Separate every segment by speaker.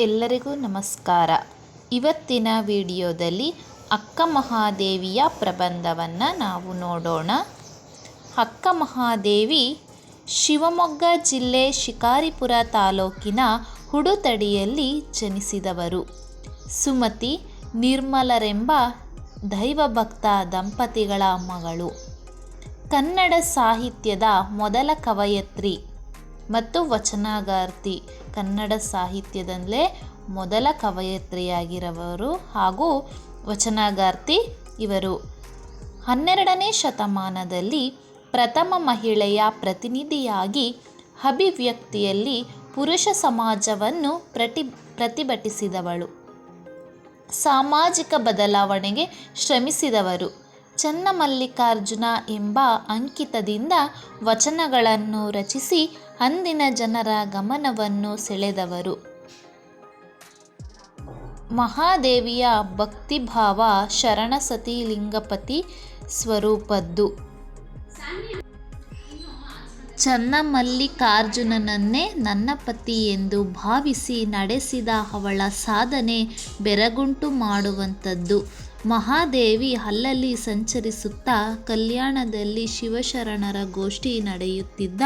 Speaker 1: ಎಲ್ಲರಿಗೂ ನಮಸ್ಕಾರ. ಇವತ್ತಿನ ವಿಡಿಯೋದಲ್ಲಿ ಅಕ್ಕ ಮಹಾದೇವಿಯ ಪ್ರಬಂಧವನ್ನು ನಾವು ನೋಡೋಣ. ಅಕ್ಕ ಮಹಾದೇವಿ ಶಿವಮೊಗ್ಗ ಜಿಲ್ಲೆ ಶಿಕಾರಿಪುರ ತಾಲೂಕಿನ ಹುಡುತಡಿಯಲ್ಲಿ ಜನಿಸಿದವರು. ಸುಮತಿ ನಿರ್ಮಲರೆಂಬ ದೈವಭಕ್ತ ದಂಪತಿಗಳ ಮಗಳು. ಕನ್ನಡ ಸಾಹಿತ್ಯದ ಮೊದಲ ಕವಯತ್ರಿ. ಮತ್ತು ವಚನಗಾರ್ತಿ. ಕನ್ನಡ ಸಾಹಿತ್ಯದಲ್ಲೇ ಮೊದಲ ಕವಯತ್ರಿಯಾಗಿರುವವರು ಹಾಗೂ ವಚನಗಾರ್ತಿ ಇವರು. ಹನ್ನೆರಡನೇ ಶತಮಾನದಲ್ಲಿ ಪ್ರಥಮ ಮಹಿಳೆಯ ಪ್ರತಿನಿಧಿಯಾಗಿ ಅಭಿವ್ಯಕ್ತಿಯಲ್ಲಿ ಪುರುಷ ಸಮಾಜವನ್ನು ಪ್ರತಿ ಪ್ರತಿಭಟಿಸಿದವಳು. ಸಾಮಾಜಿಕ ಬದಲಾವಣೆಗೆ ಶ್ರಮಿಸಿದವರು. ಚನ್ನಮಲ್ಲಿಕಾರ್ಜುನ ಎಂಬ ಅಂಕಿತದಿಂದ ವಚನಗಳನ್ನು ರಚಿಸಿ ಅಂದಿನ ಜನರ ಗಮನವನ್ನು ಸೆಳೆದವರು. ಮಹಾದೇವಿಯ ಭಕ್ತಿಭಾವ ಶರಣಸತಿ ಲಿಂಗಪತಿ ಸ್ವರೂಪದ್ದು. ಚನ್ನಮಲ್ಲಿಕಾರ್ಜುನನನ್ನೇ ನನ್ನ ಪತಿ ಎಂದು ಭಾವಿಸಿ ನಡೆಸಿದ ಅವಳ ಸಾಧನೆ ಬೆರಗುಂಟು ಮಾಡುವಂಥದ್ದು. ಮಹಾದೇವಿ ಅಲ್ಲಲ್ಲಿ ಸಂಚರಿಸುತ್ತಾ ಕಲ್ಯಾಣದಲ್ಲಿ ಶಿವಶರಣರ ಗೋಷ್ಠಿ ನಡೆಯುತ್ತಿದ್ದ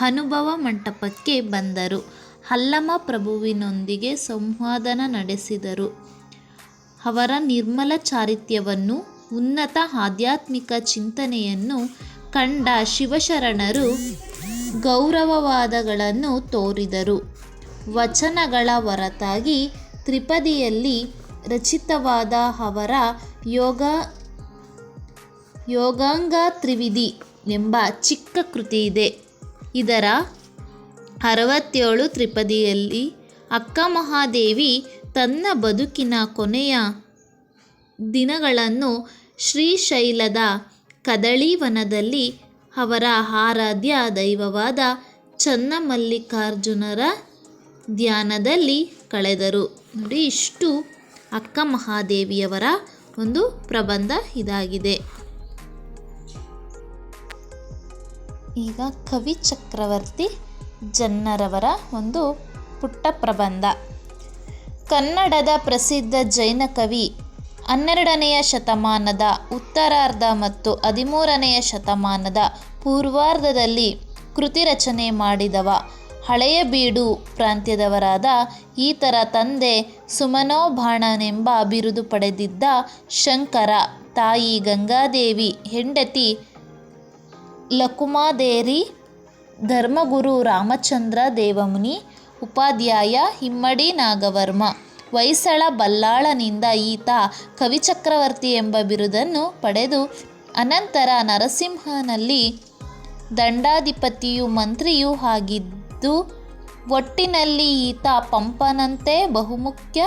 Speaker 1: ಅನುಭವ ಮಂಟಪಕ್ಕೆ ಬಂದರು. ಅಲ್ಲಮ ಪ್ರಭುವಿನೊಂದಿಗೆ ಸಂವಾದನ ನಡೆಸಿದರು. ಅವರ ನಿರ್ಮಲ ಚಾರಿತ್ಯವನ್ನು ಉನ್ನತ ಆಧ್ಯಾತ್ಮಿಕ ಚಿಂತನೆಯನ್ನು ಕಂಡ ಶಿವಶರಣರು ಗೌರವವಾದಗಳನ್ನು ತೋರಿದರು. ವಚನಗಳ ಹೊರತಾಗಿ ತ್ರಿಪದಿಯಲ್ಲಿ ರಚಿತವಾದ ಅವರ ಯೋಗ, ಯೋಗಾಂಗ ತ್ರಿವಿಧಿ ಎಂಬ ಚಿಕ್ಕ ಕೃತಿಯಿದೆ. ಇದರ ಅರವತ್ತೇಳು ತ್ರಿಪದಿಯಲ್ಲಿ ಅಕ್ಕ ಮಹಾದೇವಿ ತನ್ನ ಬದುಕಿನ ಕೊನೆಯ ದಿನಗಳನ್ನು ಶ್ರೀಶೈಲದ ಕದಳಿವನದಲ್ಲಿ ಅವರ ಆರಾಧ್ಯ ದೈವವಾದ ಚನ್ನಮಲ್ಲಿಕಾರ್ಜುನರ ಧ್ಯಾನದಲ್ಲಿ ಕಳೆದರು. ನೋಡಿ ಇಷ್ಟು ಅಕ್ಕ ಮಹಾದೇವಿಯವರ ಒಂದು ಪ್ರಬಂಧ ಇದಾಗಿದೆ. ಈಗ ಕವಿ ಚಕ್ರವರ್ತಿ ಜನ್ನರವರ ಒಂದು ಪುಟ್ಟ ಪ್ರಬಂಧ. ಕನ್ನಡದ ಪ್ರಸಿದ್ಧ ಜೈನ ಕವಿ ಹನ್ನೆರಡನೆಯ ಶತಮಾನದ ಉತ್ತರಾರ್ಧ ಮತ್ತು ಹದಿಮೂರನೆಯ ಶತಮಾನದ ಪೂರ್ವಾರ್ಧದಲ್ಲಿ ಕೃತಿ ರಚನೆ ಮಾಡಿದವ ಹಳೆಯ ಬೀಡು ಪ್ರಾಂತ್ಯದವರಾದ ಈತರ ತಂದೆ ಸುಮನೋಬಾಣನೆಂಬ ಬಿರುದು ಪಡೆದಿದ್ದ ಶಂಕರ, ತಾಯಿ ಗಂಗಾದೇವಿ, ಹೆಂಡತಿ ಲಕುಮಾದೇರಿ, ಧರ್ಮಗುರು ರಾಮಚಂದ್ರ ದೇವಮುನಿ, ಉಪಾಧ್ಯಾಯ ಹಿಮ್ಮಡಿ ನಾಗವರ್ಮ, ಹೊಯ್ಸಳ ಬಲ್ಲಾಳನಿಂದ ಈತ ಕವಿಚಕ್ರವರ್ತಿ ಎಂಬ ಬಿರುದನ್ನು ಪಡೆದು ಅನಂತರ ನರಸಿಂಹನಲ್ಲಿ ದಂಡಾಧಿಪತಿಯು ಮಂತ್ರಿಯೂ ಆಗಿದ್ದು, ಒಟ್ಟಿನಲ್ಲಿ ಈತ ಪಂಪನಂತೆ ಬಹುಮುಖ್ಯ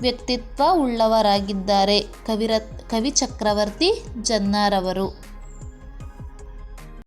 Speaker 1: ವ್ಯಕ್ತಿತ್ವ ಉಳ್ಳವರಾಗಿದ್ದಾರೆ. ಕವಿರ ಕವಿಚಕ್ರವರ್ತಿ ಜನ್ನಾರವರು.